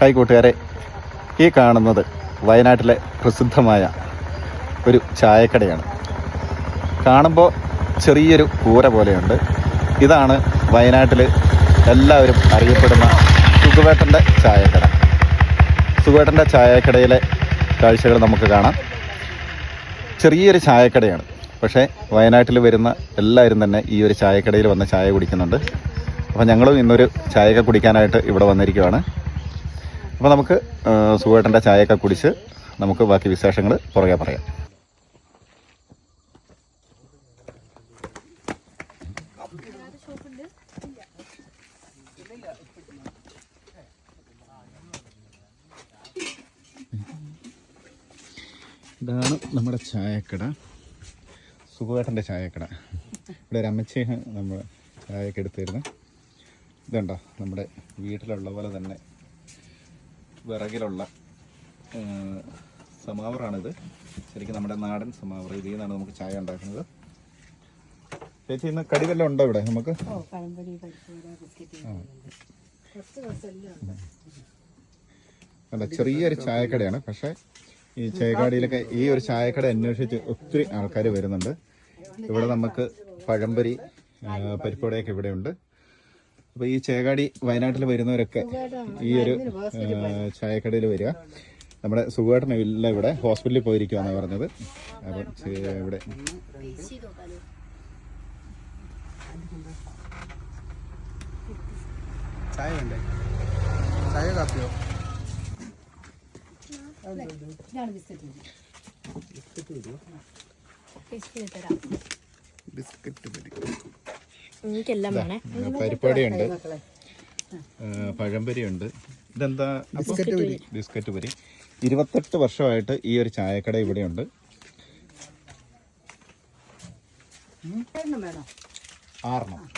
Hi കൂട്ടുകാരെ ഈ കാണുന്നത് വയനാട്ടിലെ പ്രസിദ്ധമായ ഒരു ചായക്കടയാണ്. കാണുമ്പോൾ ചെറിയൊരു കൂര പോലെയുണ്ട്. ഇതാണ് വയനാട്ടിൽ എല്ലാവരും അറിയപ്പെടുന്ന സുഖുവേട്ടന്റെ ചായക്കട. സുഖുവേട്ടന്റെ ചായക്കടയിലെ കാഴ്ചകൾ നമുക്ക് കാണാം. ചെറിയൊരു ചായക്കടയാണ്. പക്ഷേ വയനാട്ടിൽ വരുന്ന എല്ലാവരും തന്നെ ഈ ഒരു ചായക്കടയിൽ വന്ന് ചായ കുടിക്കുന്നുണ്ട്. അപ്പോൾ ഞങ്ങളും ഇന്നൊരു ചായയൊക്കെ കുടിക്കാനായിട്ട് ഇവിടെ വന്നിരിക്കുവാണ്. അപ്പോൾ നമുക്ക് സുഖേട്ടന്റെ ചായയൊക്കെ കുടിച്ച് നമുക്ക് ബാക്കി വിശേഷങ്ങൾ പുറകെ പറയാം. ഇതാണ് നമ്മുടെ ചായക്കട. സുഖേട്ടന്റെ ചായക്കട. ഇവിടെ ഒരു അമ്മച്ചി നമ്മൾ ചായയൊക്കെ എടുത്തിരുന്നു. ഇതുണ്ടോ? നമ്മുടെ വീട്ടിലുള്ള പോലെ തന്നെ. വിറകിലുള്ള സമാവറാണിത്. ശരിക്കും നമ്മുടെ നാടൻ സമാവർ ഇതിൽ നിന്നാണ് നമുക്ക് ചായ ഉണ്ടാക്കുന്നത്. ചേച്ചി ഇന്ന് കടി വല്ലതും ഉണ്ടോ ഇവിടെ നമുക്ക്? അല്ല ചെറിയൊരു ചായക്കടയാണ്. പക്ഷേ ഈ ചായക്കടയിലൊക്കെ ഈ ഒരു ചായക്കട അന്വേഷിച്ച് ഒത്തിരി ആൾക്കാർ വരുന്നുണ്ട്. ഇവിടെ നമുക്ക് പഴംപൊരി പരിപ്പുവടയൊക്കെ ഇവിടെ ഉണ്ട് അപ്പോൾ ഈ ചേകാടി വയനാട്ടിൽ വരുന്നവരൊക്കെ ഈ ഒരു ചായക്കടയിൽ വരിക. നമ്മുടെ സുഖമായിട്ടനെ ഇല്ല ഇവിടെ ഹോസ്പിറ്റലിൽ പോയിരിക്കുവാന്നാണ് പറഞ്ഞത്. അപ്പം ഇവിടെ. ചായ വേണ്ടേ? ചായ കാപ്പിയോ? ബിസ്ക്കറ്റ് ബിസ്ക്കറ്റ് എനിക്കെല്ലാം വേണേ. ആ, പഴംപൊരിയുണ്ട്. ഇതെന്താ? ബിസ്ക്കറ്റ് പൊരി. ഇരുപത്തെട്ട് വർഷമായിട്ട് ഈ ഒരു ചായക്കട ഇവിടെയുണ്ട്. ആറെണ്ണം.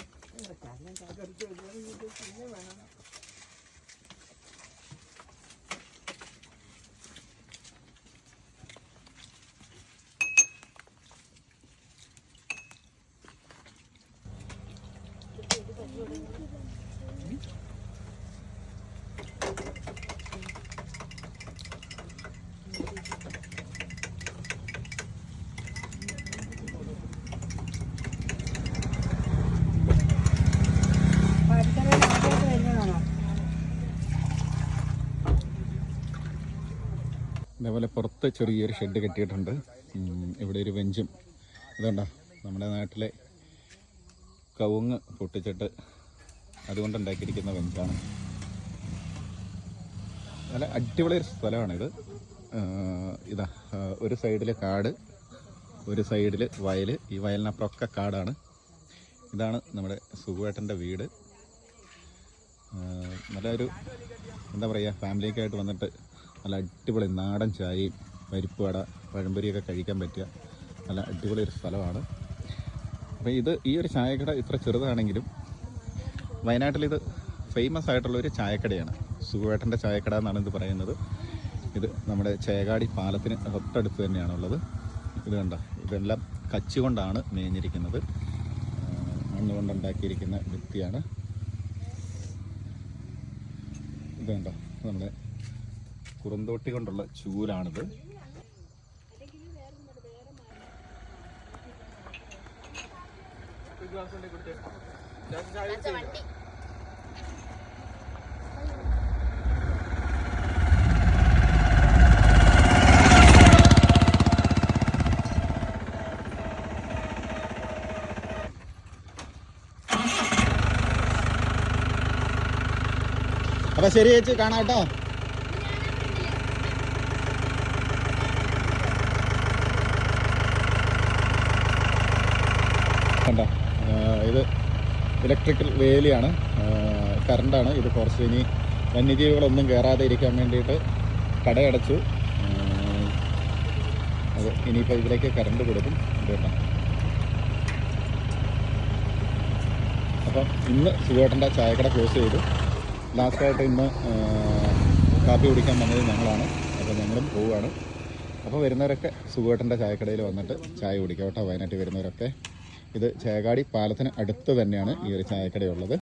അതേപോലെ പുറത്ത് ചെറിയൊരു ഷെഡ് കെട്ടിയിട്ടുണ്ട്. ഇവിടെ ഒരു വെഞ്ചും ഇതുണ്ടോ? നമ്മുടെ നാട്ടിലെ കവുങ്ങ് പൊട്ടിച്ചിട്ട് അതുകൊണ്ട് ഉണ്ടാക്കിയിരിക്കുന്ന ബെഞ്ചാണ് നല്ല അടിപൊളി ഒരു സ്ഥലമാണിത്. ഇതാ ഒരു സൈഡിൽ കാട് ഒരു സൈഡിൽ വയൽ ഈ വയലിനപ്പുറമൊക്കെ കാടാണ്. ഇതാണ് നമ്മുടെ സുഖുവേട്ടന്റെ വീട്. നല്ലൊരു എന്താ പറയുക ഫാമിലിയൊക്കെ ആയിട്ട് വന്നിട്ട് നല്ല അടിപൊളി നാടൻ ചായയും പരിപ്പുവട പഴംപൊരിയൊക്കെ കഴിക്കാൻ പറ്റിയ നല്ല അടിപൊളി ഒരു സ്ഥലമാണ്. അപ്പോൾ ഇത് ഈ ഒരു ചായക്കട ഇത്ര ചെറുതാണെങ്കിലും വയനാട്ടിൽ ഇത് ഫേമസ് ആയിട്ടുള്ള ഒരു ചായക്കടയാണ്. സുഖുവേട്ടന്റെ ചായക്കട എന്നാണ് ഇത് പറയുന്നത്. ഇത് നമ്മുടെ ചേകാടി പാലത്തിന് തൊട്ടടുത്ത് തന്നെയാണുള്ളത്. ഇത് കണ്ട? ഇതെല്ലാം കച്ചി കൊണ്ടാണ് മേഞ്ഞിരിക്കുന്നത്. മണ്ണ് കൊണ്ടുണ്ടാക്കിയിരിക്കുന്ന വ്യക്തിയാണ്. ഇത് കണ്ട? നമ്മുടെ കുറുന്തോട്ടി കൊണ്ടുള്ള ചൂലാണിത് അപ്പൊ ശരി ചേച്ചി കാണാം കേട്ടോ. കണ്ടോ? ഇത് ഇലക്ട്രിക്കൽ വേലിയാണ്. കറണ്ടാണ്. ഇത് കുറച്ച് ഇനി വന്യജീവികളൊന്നും കയറാതെ ഇരിക്കാൻ വേണ്ടിയിട്ട് കടയടച്ചു. അത് ഇനിയിപ്പോൾ ഇതിലേക്ക് കറണ്ട് കൊടുക്കും. കേട്ടോ അപ്പം ഇന്ന് സുഖേട്ടന്റെ ചായക്കട ക്ലോസ് ചെയ്തു. ലാസ്റ്റായിട്ട് ഇന്ന് കാപ്പി കുടിക്കാൻ വന്നത് ഞങ്ങളാണ്. അപ്പോൾ ഞങ്ങളും പോവുകയാണ്. അപ്പോൾ വരുന്നവരൊക്കെ സുഖേട്ടന്റെ ചായക്കടയിൽ വന്നിട്ട് ചായ കുടിക്കാം കേട്ടോ. വയനാട്ടിൽ വരുന്നവരൊക്കെ. ഇത് ചേകാടി പാലത്തിന് അടുത്ത് തന്നെയാണ് ഈ ഒരു ചായക്കടയുള്ളത്.